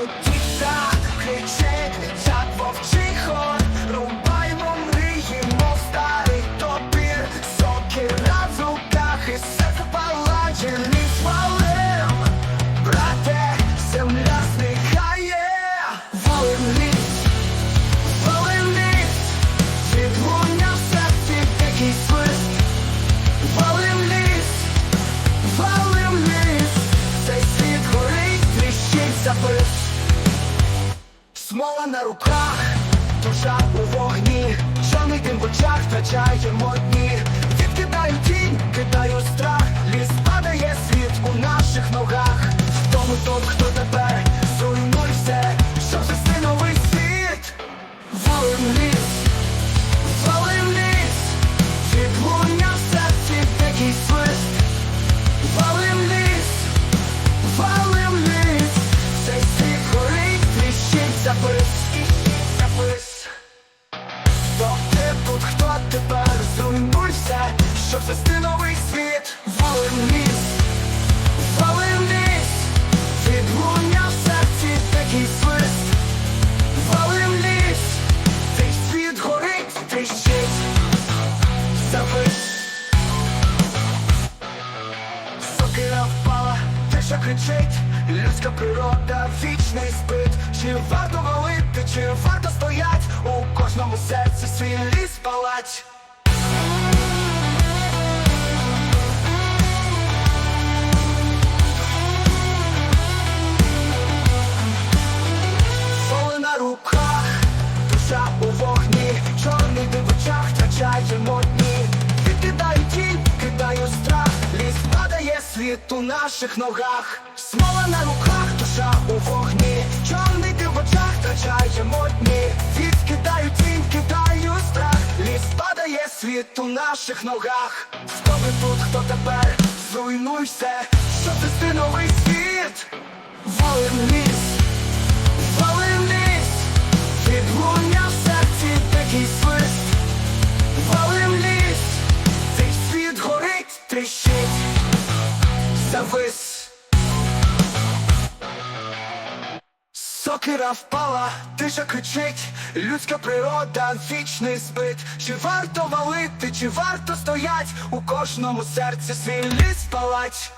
тут тік-так Смола на руках, душа у вогні, чорний дим в очах втрачаємо щоб звести новий світ, валим ліс, відлуння в серці такий свист, ліс, цей світ горить, тріщить, запис. Сокира впала, тиша кричить, людська природа, вічний спит. Чи варто валити, чи варто стоять, у кожному серці свій ліс палать. Душа у вогні, чорний дим в очах втрачаємо дні. Відкидаю тінь, кидаю страх, ліс падає світ у наших ногах. Смола на руках, душа у вогні, чорний дим в очах втрачаємо дні. Відкидаю тінь, кидаю страх, ліс падає світ у наших ногах. Хто тут, хто тепер? Зруйнуй все, щоб вести новий світ. Волим ліс. Завис. Сокира впала, тиша кричить, людська природа, вічний збит. Чи варто валити, чи варто стоять, у кожному серці свій ліс палать.